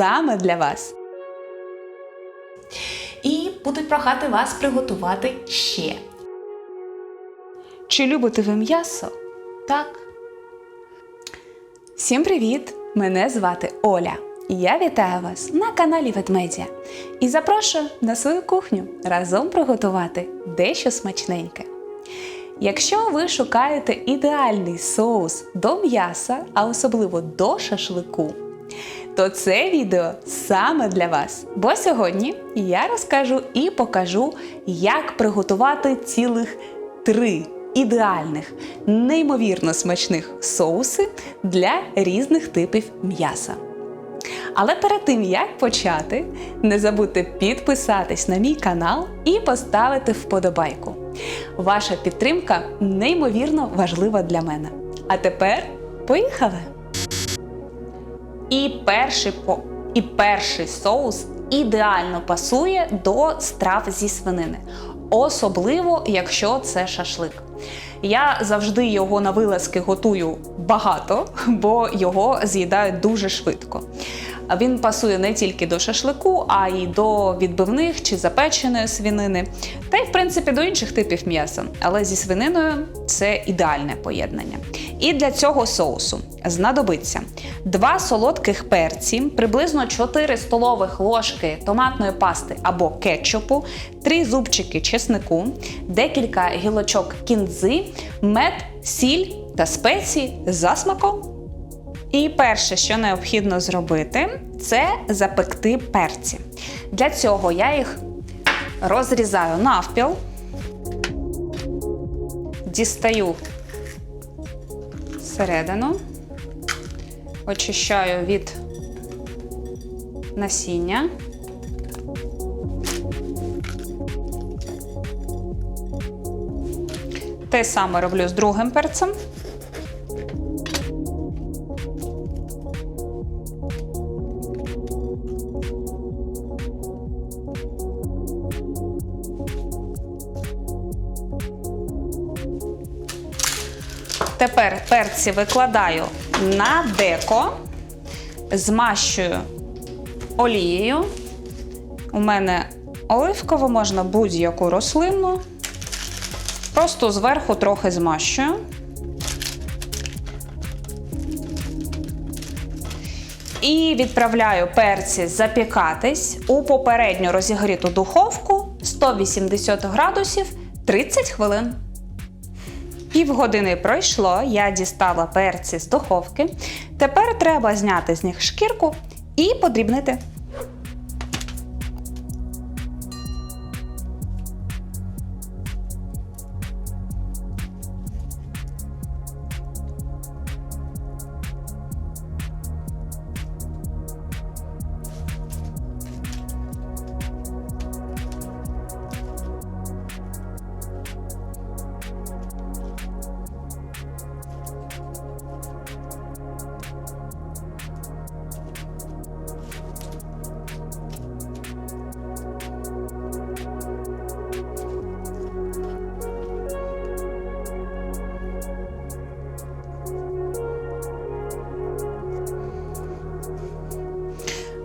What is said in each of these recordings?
саме для вас. І будуть прохати вас приготувати ще. Чи любите ви м'ясо? Так. Всім привіт! Мене звати Оля. І Я вітаю вас на каналі Ведмедя і запрошую на свою кухню разом приготувати дещо смачненьке. Якщо ви шукаєте ідеальний соус до м'яса, а особливо до шашлику, то це відео саме для вас. Бо сьогодні я розкажу і покажу, як приготувати цілих три ідеальних, неймовірно смачних соуси для різних типів м'яса. Але перед тим як почати, не забудьте підписатись на мій канал і поставити вподобайку. Ваша підтримка неймовірно важлива для мене. А тепер поїхали! І перший, по... і перший соус ідеально пасує до страв зі свинини, особливо якщо це шашлик. Я завжди його на вилазки готую багато, бо його з'їдають дуже швидко. Він пасує не тільки до шашлику, а й до відбивних чи запеченої свинини, та й в принципі до інших типів м'яса. Але зі свининою це ідеальне поєднання. І для цього соусу знадобиться 2 солодких перці, приблизно 4 столових ложки томатної пасти або кетчупу, 3 зубчики чеснику, декілька гілочок кінзи, мед, сіль та спеції за смаком. І перше, що необхідно зробити, це запекти перці. Для цього я їх розрізаю навпіл, дістаю всередину, очищаю від насіння. Те саме роблю з другим перцем. Тепер перці викладаю на деко, змащую олією. У мене оливково, можна будь-яку рослинну. Просто зверху трохи змащую. І відправляю перці запікатись у попередньо розігріту духовку 180 градусів 30 хвилин. Півгодини пройшло, я дістала перці з духовки. Тепер треба зняти з них шкірку і подрібнити.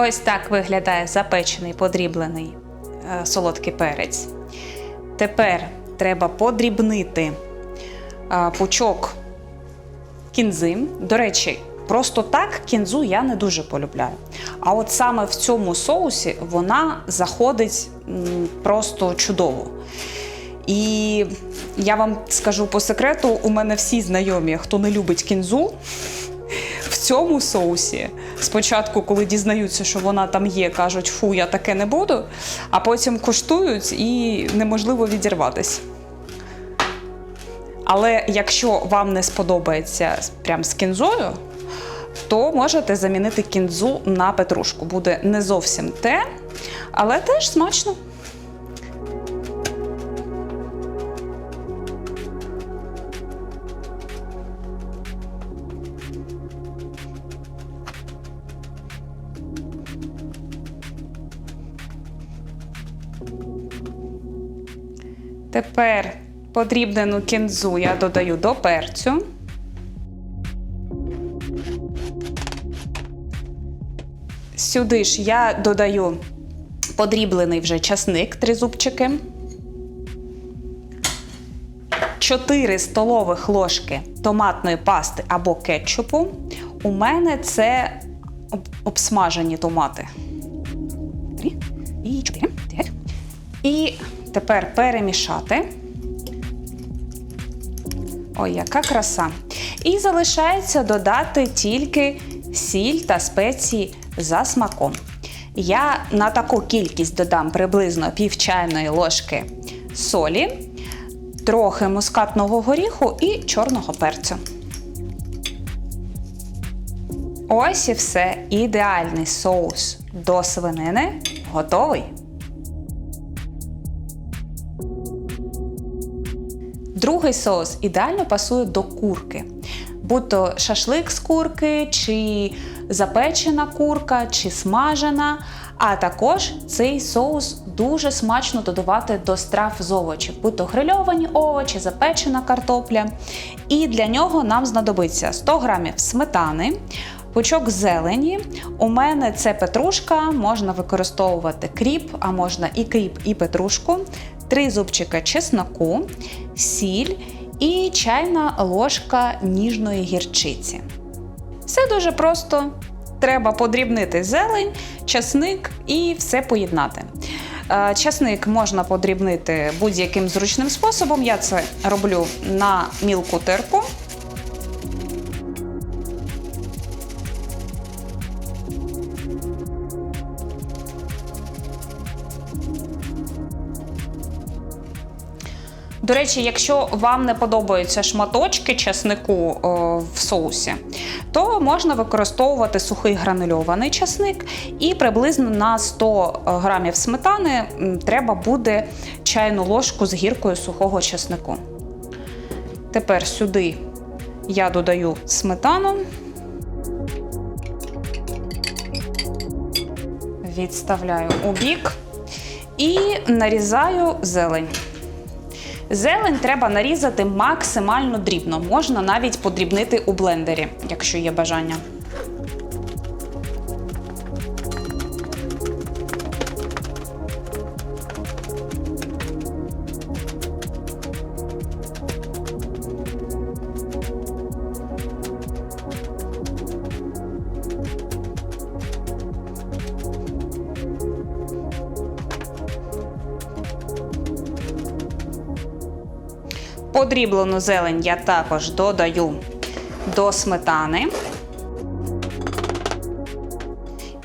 Ось так виглядає запечений подріблений е, солодкий перець. Тепер треба подрібнити е, пучок кінзи. До речі, просто так кінзу я не дуже полюбляю. А от саме в цьому соусі вона заходить просто чудово. І я вам скажу по секрету: у мене всі знайомі, хто не любить кінзу, цьому соусі спочатку, коли дізнаються, що вона там є, кажуть, фу, я таке не буду, а потім куштують і неможливо відірватися. Але якщо вам не сподобається прям з кінзою, то можете замінити кінзу на петрушку. Буде не зовсім те, але теж смачно. Тепер подрібнену кінзу я додаю до перцю. Сюди ж я додаю подріблений вже часник, три зубчики. 4 столових ложки томатної пасти або кетчупу. У мене це обсмажені томати. І 4. Тепер перемішати. Ой, яка краса. І залишається додати тільки сіль та спеції за смаком. Я на таку кількість додам приблизно пів чайної ложки солі, трохи мускатного горіху і чорного перцю. Ось і все. Ідеальний соус до свинини готовий. Другий соус ідеально пасує до курки. Будь то шашлик з курки, чи запечена курка, чи смажена. А також цей соус дуже смачно додавати до страв з овочів, будь то грильовані овочі, запечена картопля. І для нього нам знадобиться 100 грамів сметани, пучок зелені. У мене це петрушка, можна використовувати кріп, а можна і кріп, і петрушку, 3 зубчика чесноку, сіль і чайна ложка ніжної гірчиці. Все дуже просто. Треба подрібнити зелень, часник і все поєднати. Е, Часник можна подрібнити будь-яким зручним способом. Я це роблю на мілку терку. До речі, якщо вам не подобаються шматочки часнику о, в соусі, то можна використовувати сухий гранульований часник, і приблизно на 100 грамів сметани треба буде чайну ложку з гіркою сухого часнику. Тепер сюди я додаю сметану. Відставляю у бік і нарізаю зелень. Зелень треба нарізати максимально дрібно. Можна навіть подрібнити у блендері, якщо є бажання. Подріблену зелень я також додаю до сметани.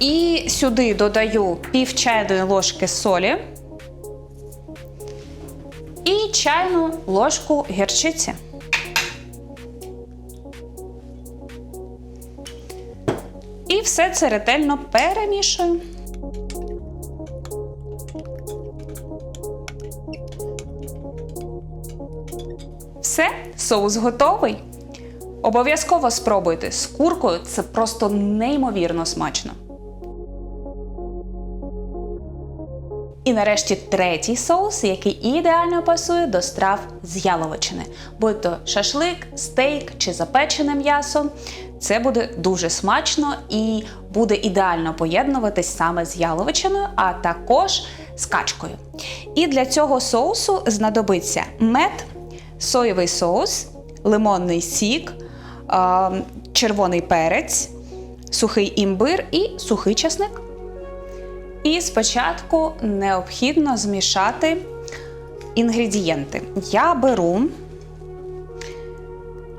І сюди додаю пів чайної ложки солі і чайну ложку гірчиці. І все це ретельно перемішую. Соус готовий. Обов'язково спробуйте з куркою, це просто неймовірно смачно. І нарешті третій соус, який ідеально пасує до страв з яловичини. Будь то шашлик, стейк чи запечене м'ясо. Це буде дуже смачно і буде ідеально поєднуватись саме з яловичиною, а також з качкою. І для цього соусу знадобиться мед, соєвий соус, лимонний сік, червоний перець, сухий імбир і сухий чесник. І спочатку необхідно змішати інгредієнти. Я беру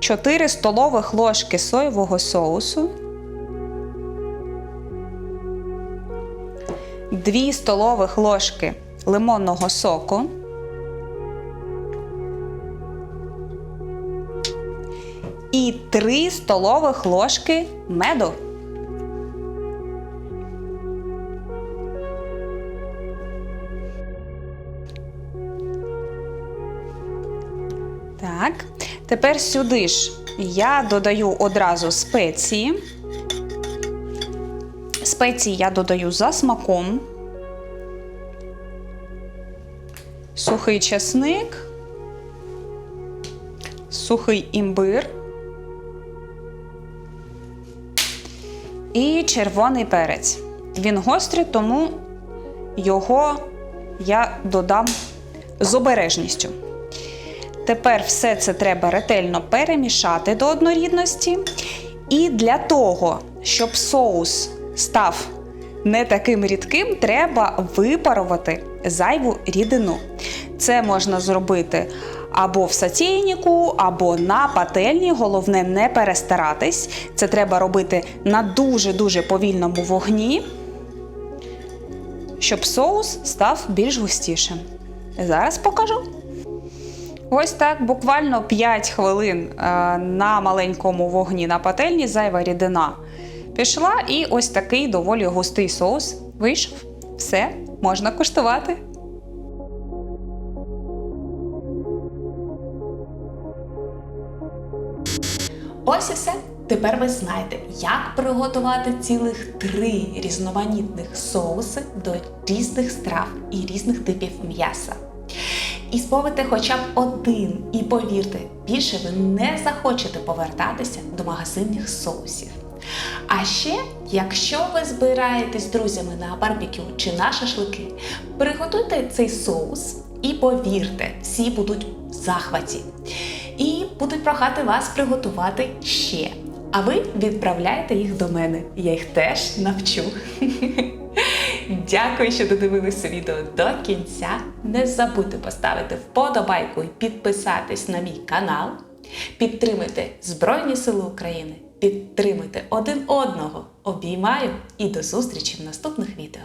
4 столових ложки соєвого соусу, 2 столових ложки лимонного соку, і 3 столових ложки меду. Так, тепер сюди ж я додаю одразу спеції. Спеції я додаю за смаком. Сухий чесник, сухий імбир і червоний перець. Він гострий, тому його я додам з обережністю. Тепер все це треба ретельно перемішати до однорідності. І для того, щоб соус став не таким рідким, треба випарувати зайву рідину. Це можна зробити або в сатєйнику, або на пательні. Головне не перестаратись. Це треба робити на дуже-дуже повільному вогні, щоб соус став більш густішим. Зараз покажу. Ось так, буквально 5 хвилин е, на маленькому вогні на пательні зайва рідина пішла, і ось такий доволі густий соус вийшов. Все, можна куштувати. Ось і все. Тепер ви знаєте, як приготувати цілих три різноманітних соуси до різних страв і різних типів м'яса. І спробуйте хоча б один, і повірте, більше ви не захочете повертатися до магазинних соусів. А ще, якщо ви збираєтесь з друзями на барбекю чи на шашлики, приготуйте цей соус і повірте, всі будуть в захваті. Будуть прохати вас приготувати ще. А ви відправляйте їх до мене. Я їх теж навчу. Дякую, що додивилися відео до кінця. Не забудьте поставити вподобайку і підписатись на мій канал. Підтримуйте Збройні Сили України, підтримуйте один одного. Обіймаю і до зустрічі в наступних відео.